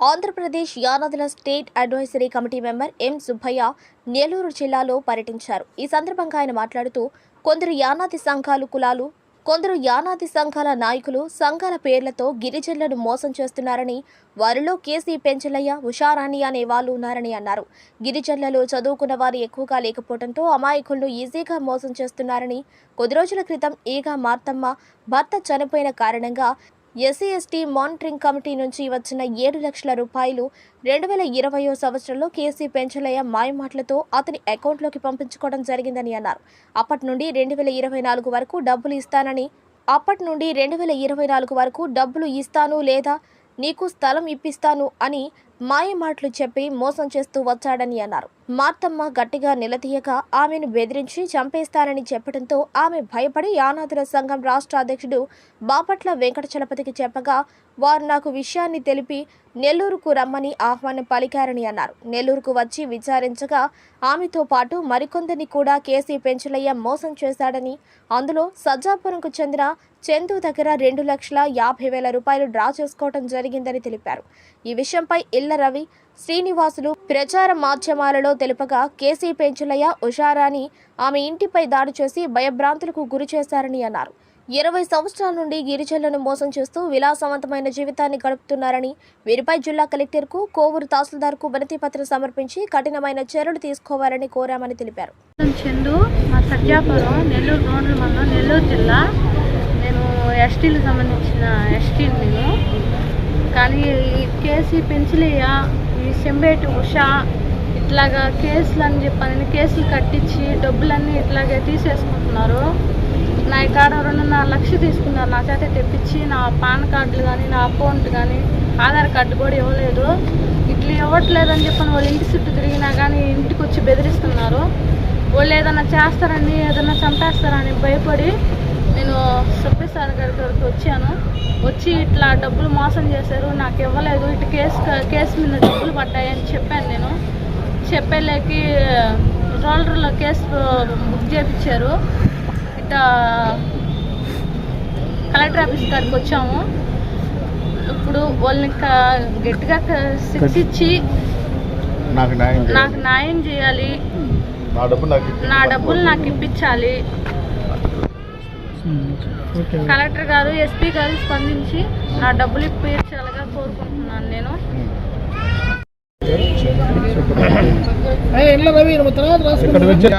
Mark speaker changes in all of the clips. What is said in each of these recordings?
Speaker 1: Andhra Pradesh యానాదుల state advisory committee member M Subbaiah Nellore జిల్లాలో పర్యటించారు. ఈ సందర్భంగా ఆయన మాట్లాడుతూ కొందరు యానాది సంఘాలు కులాలు కొందరు యానాది సంఘాల నాయకులు సంఘాల పేర్లతో గిరిజనులను మోసం చేస్తున్నారని వారిలో కేసీ పెంచలయ్య ఉషారాణి అనే వాళ్ళు ఉన్నారని అన్నారు. గిరిజనులలో చదువుకున్న వారు ఎక్కువగా లేకపోవడంతో అమాయకులను ఈజీగా మోసం చేస్తున్నారని కొద్ది రోజుల క్రితం ఈగా మార్తమ్మ భర్త చనిపోయిన కారణంగా ఎస్సీ ఎస్టీ మానిటరింగ్ కమిటీ నుంచి వచ్చిన ఏడు లక్షల రూపాయలు రెండు వేల ఇరవయో సంవత్సరంలో కేసీ పెంచలయ్య మాయమాటలతో అతని అకౌంట్లోకి పంపించుకోవడం జరిగిందని అన్నారు. అప్పటి నుండి రెండు వేల ఇరవై నాలుగు వరకు డబ్బులు ఇస్తానని అప్పటి నుండి రెండు వేల ఇరవై నాలుగు వరకు డబ్బులు ఇస్తాను లేదా నీకు స్థలం ఇప్పిస్తాను అని మాయమాటలు చెప్పి మోసం చేస్తూ వచ్చాడని అన్నారు. మార్తమ్మ గట్టిగా నిలదీయగా ఆమెను బెదిరించి చంపేస్తానని చెప్పడంతో ఆమె భయపడి యానాదుల సంఘం రాష్ట్ర అధ్యక్షుడు బాపట్ల వెంకట చలపతికి చెప్పగా వారు నాకు విషయాన్ని తెలిపి నెల్లూరుకు రమ్మని ఆహ్వానం పలికారని అన్నారు. నెల్లూరుకు వచ్చి విచారించగా ఆమెతో పాటు మరికొందరిని కూడా కేసీ పెంచులయ్య మోసం చేశాడని అందులో సజ్జాపురంకు చెందిన చందు దగ్గర రెండు లక్షల యాభై వేల రూపాయలు డ్రా చేసుకోవడం జరిగిందని తెలిపారు. ఈ విషయంపై ఇళ్ళ రవి శ్రీనివాసులు ప్రచార మాధ్యమాలలో తెలుపగా కేసీ పెంచులయ్య ఉషారాని ఆమె ఇంటిపై దాడి చేసి భయభ్రాంతులకు గురి చేశారని అన్నారు. ఇరవై సంవత్సరాల నుండి గిరిజనులను మోసం చేస్తూ విలాసవంతమైన జీవితాన్ని గడుపుతున్నారని వీరిపై జిల్లా కలెక్టర్కు కోవూరు తహసీల్దార్కు వినతి పత్రం సమర్పించి కఠినమైన చర్యలు తీసుకోవాలని కోరామని తెలిపారు.
Speaker 2: చందు మా సత్యాపురం నెల్లూరు రోడ్డు మండలం నెల్లూరు జిల్లా. నేను ఎస్టీలకు సంబంధించిన ఎస్టీ నేను కానీ ఈ కేసీ పెంచలేయ ఈ సెంబేటి ఉషా ఇట్లాగా కేసులు అని చెప్పని కేసులు కట్టించి డబ్బులన్నీ ఇట్లాగే తీసేసుకుంటున్నారు. నా కాడ రెండున్నర లక్షలు తీసుకున్నారు. నా చేత తెప్పించి నా పాన్ కార్డులు కానీ నా అకౌంట్ కానీ ఆధార్ కార్డు కూడా ఇవ్వలేదు. ఇట్లా ఇవ్వట్లేదని చెప్పి చెప్పని వాళ్ళ ఇంటి చుట్టూ తిరిగినా కానీ ఇంటికి వచ్చి బెదిరిస్తున్నారు. వాళ్ళు ఏదైనా చేస్తారని ఏదైనా చంపేస్తారని భయపడి నేను సభ్య సార్ గారి దగ్గరికి వచ్చాను. వచ్చి ఇట్లా డబ్బులు మోసం చేశారు. నాకు ఇవ్వలేదు. ఇటు కేసు కేసు మీద డబ్బులు పడ్డాయని చెప్పాను నేను. చెప్పేలేకి రోలర్లో కేసు బుక్ చేయించారు ఇట కలెక్టర్ ఆఫీస్ కాడికి వచ్చాము. ఇప్పుడు వాళ్ళని క- గట్టిగా క- శిక్షించి
Speaker 3: నాకు న్యాయం చేయాలి.
Speaker 2: నాకు న్యాయం చేయాలి.
Speaker 3: నా
Speaker 2: డబ్బులు నాకు ఇప్పించాలి. కలెక్టర్ గారు ఎస్పీ గారు స్పందించి నా డబ్బులు ఇప్పించాలిగా కోరుకుంటున్నాను నేను.
Speaker 4: ఇక్కడ విచ్చే-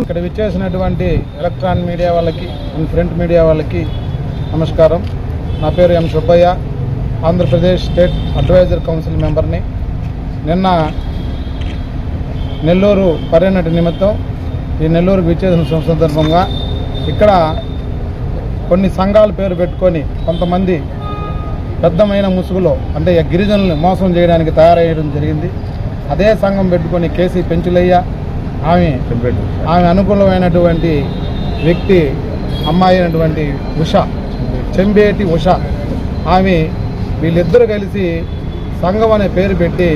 Speaker 4: ఇక్కడ విచ్చేసినటువంటి ఎలక్ట్రాన్ మీడియా వాళ్ళకి అండ్ ప్రింట్ మీడియా వాళ్ళకి నమస్కారం. నా పేరు M Subbaiah. Andhra Pradesh state advisor council మెంబర్ని. నిన్న నెల్లూరు పర్యటన నిమిత్తం ఈ నెల్లూరుకు విచ్చేసిన సందర్భంగా ఇక్కడ కొన్ని సంఘాల పేరు పెట్టుకొని కొంతమంది పెద్దమైన ముసుగులో అంటే ఈ గిరిజనుల్ని మోసం చేయడానికి తయారయ్యడం జరిగింది. అదే సంఘం పెట్టుకొని కేసీ పెంచులయ్య ఆమె ఆమె అనుకూలమైనటువంటి వ్యక్తి అమ్మాయి అయినటువంటి ఉష చెంబేటి ఉష. ఆమె వీళ్ళిద్దరూ కలిసి సంఘం అనే పేరు పెట్టి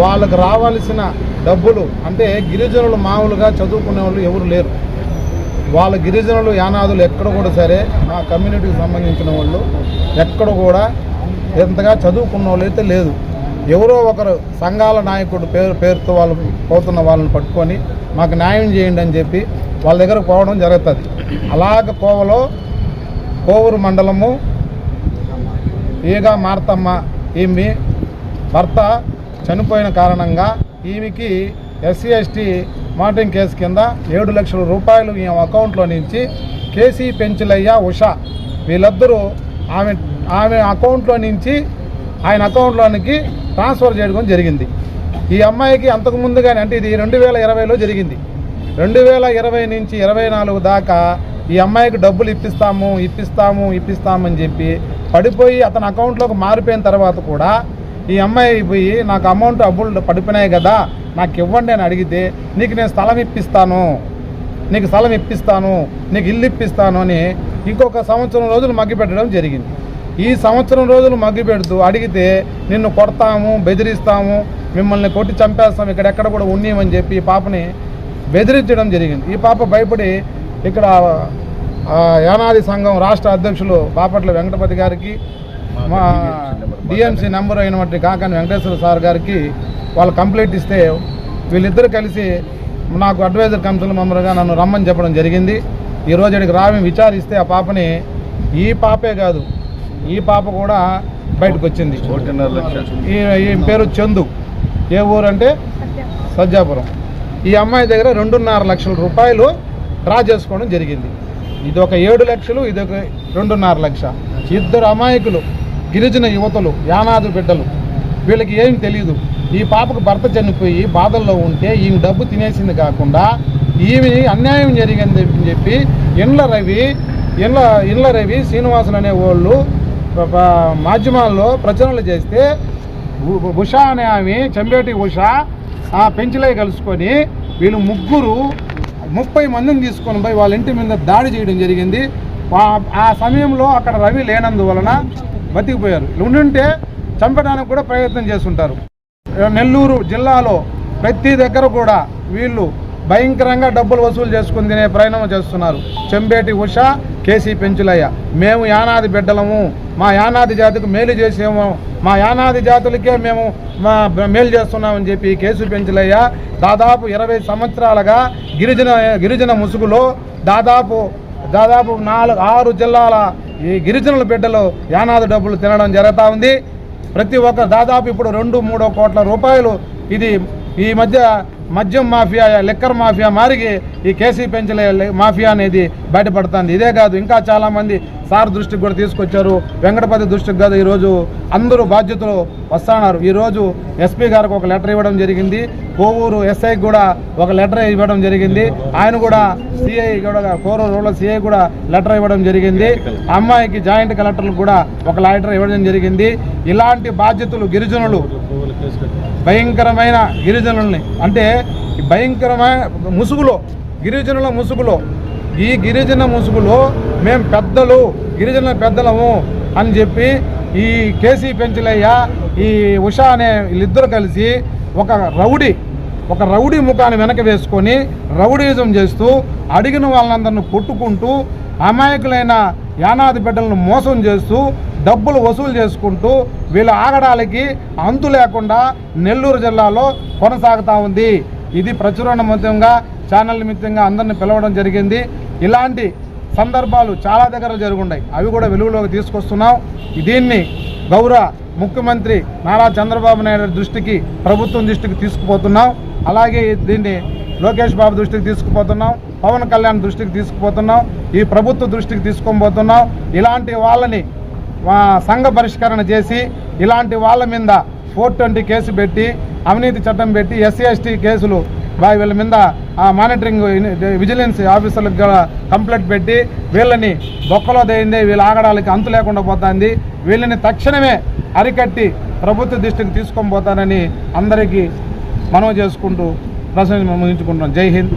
Speaker 4: వాళ్ళకు రావాల్సిన డబ్బులు అంటే గిరిజనులు మామూలుగా చదువుకునే వాళ్ళు ఎవరు లేరు. వాళ్ళ గిరిజనులు యానాదులు ఎక్కడ కూడా సరే మా కమ్యూనిటీకి సంబంధించిన వాళ్ళు ఎక్కడ కూడా ఎంతగా చదువుకున్న వాళ్ళు అయితే లేదు. ఎవరో ఒకరు సంఘాల నాయకుడు పేరు పేరుతో వాళ్ళు పోతున్న వాళ్ళని పట్టుకొని మాకు న్యాయం చేయండి అని చెప్పి వాళ్ళ దగ్గర పోవడం జరుగుతుంది. అలాగ కోవలో కోవూరు మండలము ఈగా మార్తమ్మ ఈమె భర్త చనిపోయిన కారణంగా ఈమెకి ఎస్సీ ఎస్టీ మానిటరింగ్ కేసు కింద ఏడు లక్షల రూపాయలు ఈ అకౌంట్లో నుంచి కేసీ పెంచులయ్య ఉష వీళ్ళిద్దరూ ఆమె ఆమె అకౌంట్లో నుంచి ఆయన అకౌంట్లోనికి ట్రాన్స్ఫర్ చేయడం జరిగింది. ఈ అమ్మాయికి అంతకు ముందుగానే అంటే ఇది రెండు వేల ఇరవైలో జరిగింది. రెండు వేల ఇరవై నుంచి ఇరవై నాలుగు దాకా ఈ అమ్మాయికి డబ్బులు ఇప్పిస్తాము ఇప్పిస్తాము ఇప్పిస్తామని చెప్పి పడిపోయి అతని అకౌంట్లోకి మారిపోయిన తర్వాత కూడా ఈ అమ్మాయి పోయి నాకు అమౌంట్ డబ్బులు పడిపోయినాయి కదా నాకు ఇవ్వండి అని అడిగితే నీకు నేను స్థలం ఇప్పిస్తాను నీకు స్థలం ఇప్పిస్తాను నీకు ఇల్లు ఇప్పిస్తాను అని ఇంకొక సంవత్సరం రోజులు మగ్గిపెట్టడం జరిగింది. ఈ సంవత్సరం రోజులు మగ్గిపెడుతూ అడిగితే నిన్ను కొడతాము బెదిరిస్తాము మిమ్మల్ని కొట్టి చంపేస్తాం ఇక్కడెక్కడ కూడా ఉన్నీమని చెప్పి ఈ పాపని బెదిరించడం జరిగింది. ఈ పాప భయపడి ఇక్కడ యానాది సంఘం రాష్ట్ర అధ్యక్షులు బాపట్ల వెంకటపతి గారికి మా డిఎంసీ నెంబర్ అయినటువంటి కాకాని వెంకటేశ్వర సార్ గారికి వాళ్ళు కంప్లైంట్ ఇస్తే వీళ్ళిద్దరు కలిసి నాకు అడ్వైజర్ కౌన్సిల్ మెంబర్గా నన్ను రమ్మని చెప్పడం జరిగింది. ఈరోజు ఇక్కడికి రావి విచారిస్తే ఆ పాపని ఈ పాపే కాదు ఈ పాప కూడా బయటకు వచ్చింది. ఈ పేరు చందు. ఏ ఊరు అంటే సజ్జాపురం. ఈ అమ్మాయి దగ్గర రెండున్నర లక్షల రూపాయలు డ్రా చేసుకోవడం జరిగింది. ఇది ఒక ఏడు లక్షలు ఇది ఒక రెండున్నర లక్ష. ఇద్దరు అమాయకులు గిరిజన యువతలు యానాదు బిడ్డలు. వీళ్ళకి ఏం తెలియదు ఈ పాపకు భర్త చనిపోయి బాధల్లో ఉంటే ఈమె డబ్బు తినేసింది కాకుండా ఈమె అన్యాయం జరిగింది అని చెప్పి ఇండ్ల రవి ఇండ్ల ఇండ్ల రవి శ్రీనివాసులు అనే వాళ్ళు మాధ్యమాల్లో ప్రచురణలు చేస్తే ఉషా అనే ఆమె చెంబేటి ఉషా ఆ పెంచులై కలుసుకొని వీళ్ళు ముగ్గురు ముప్పై మందిని తీసుకొని పోయి వాళ్ళ ఇంటి మీద దాడి చేయడం జరిగింది. ఆ- ఆ సమయంలో అక్కడ రవి లేనందువలన బతికిపోయారు. ఉండుంటే చంపడానికి కూడా ప్రయత్నం చేస్తుంటారు. నెల్లూరు జిల్లాలో ప్రతి దగ్గర కూడా వీళ్ళు భయంకరంగా డబ్బులు వసూలు చేసుకుని తినే ప్రయాణం చేస్తున్నారు. చెంబేటి ఉష కేసీ పెంచులయ్య. మేము యానాది బిడ్డలము. మా యానాది జాతికి మేలు చేసేము. మా యానాది జాతులకే మేము మా మేలు చేస్తున్నామని చెప్పి కేసు పెంచులయ్య దాదాపు ఇరవై సంవత్సరాలుగా గిరిజన గిరిజన ముసుగులో దాదాపు దాదాపు నాలుగు ఆరు జిల్లాల ఈ గిరిజనుల బిడ్డలు యానాది డబ్బులు తినడం జరుగుతూ ఉంది. ప్రతి ఒక్క దాదాపు ఇప్పుడు రెండు మూడో కోట్ల రూపాయలు ఇది ఈ మధ్య మద్యం మాఫియా లిక్కర్ మాఫియా మారిగి ఈ కేసీ పెంచలే మాఫియా అనేది బయటపడుతుంది. ఇదే కాదు ఇంకా చాలామంది సార్ దృష్టికి కూడా తీసుకొచ్చారు. వెంకటపతి దృష్టికి కాదు ఈరోజు అందరూ బాధ్యతలు వస్తున్నారు. ఈరోజు ఎస్పీ గారికి ఒక లెటర్ ఇవ్వడం జరిగింది. కోవూరు ఎస్ఐకి కూడా ఒక లెటర్ ఇవ్వడం జరిగింది. ఆయన కూడా సిఐ కూడా కోరూరు రూరల్ సిఐ కూడా లెటర్ ఇవ్వడం జరిగింది. అమ్మాయికి జాయింట్ కలెక్టర్లకు కూడా ఒక లెటర్ ఇవ్వడం జరిగింది. ఇలాంటి బాధ్యతలు గిరిజనులు భయంకరమైన గిరిజనుల్ని. అంటే భయంకరమైన ముసుగులో గిరిజనుల ముసుగులో ఈ గిరిజన ముసుగులో మేము పెద్దలు గిరిజనుల పెద్దలము అని చెప్పి ఈ కేసీ పెంచలయ్య ఈ ఉషా అనే వీళ్ళిద్దరు కలిసి ఒక రౌడీ ఒక రౌడీ ముఖాన్ని వెనక వేసుకొని రౌడీజం చేస్తూ అడిగిన వాళ్ళందరిని కొట్టుకుంటూ అమాయకులైన యానాది బిడ్డలను మోసం చేస్తూ డబ్బులు వసూలు చేసుకుంటూ వీళ్ళ ఆగడాలకి అంతు లేకుండా నెల్లూరు జిల్లాలో కొనసాగుతూ ఉంది. ఇది ప్రచురణ నిమిత్తంగా ఛానల్ నిమిత్తంగా అందరిని పిలవడం జరిగింది. ఇలాంటి సందర్భాలు చాలా దగ్గర జరుగుంటాయి అవి కూడా వెలుగులోకి తీసుకొస్తున్నాం. దీన్ని గౌరవ ముఖ్యమంత్రి నారా చంద్రబాబు నాయుడు దృష్టికి ప్రభుత్వం దృష్టికి తీసుకుపోతున్నాం. అలాగే దీన్ని లోకేష్ బాబు దృష్టికి తీసుకుపోతున్నాం పవన్ కళ్యాణ్ దృష్టికి తీసుకుపోతున్నాం ఈ ప్రభుత్వ దృష్టికి తీసుకొని ఇలాంటి వాళ్ళని సంఘ పరిష్కరణ చేసి ఇలాంటి వాళ్ళ మీద ఫోర్ ట్వంటీ కేసు పెట్టి అవినీతి చట్టం పెట్టి ఎస్సీ ఎస్టీ కేసులు వీళ్ళ మీద మానిటరింగ్ విజిలెన్స్ ఆఫీసర్లకు కంప్లైంట్ పెట్టి వీళ్ళని బొక్కలో దేయిందే వీళ్ళ ఆగడాలకి అంతు లేకుండా పోతుంది. వీళ్ళని తక్షణమే అరికట్టి ప్రభుత్వ దృష్టికి తీసుకొని పోతానని అందరికీ మనవి చేసుకుంటూ ప్రశ్న ముగించుకుంటున్నాం జై హింద్.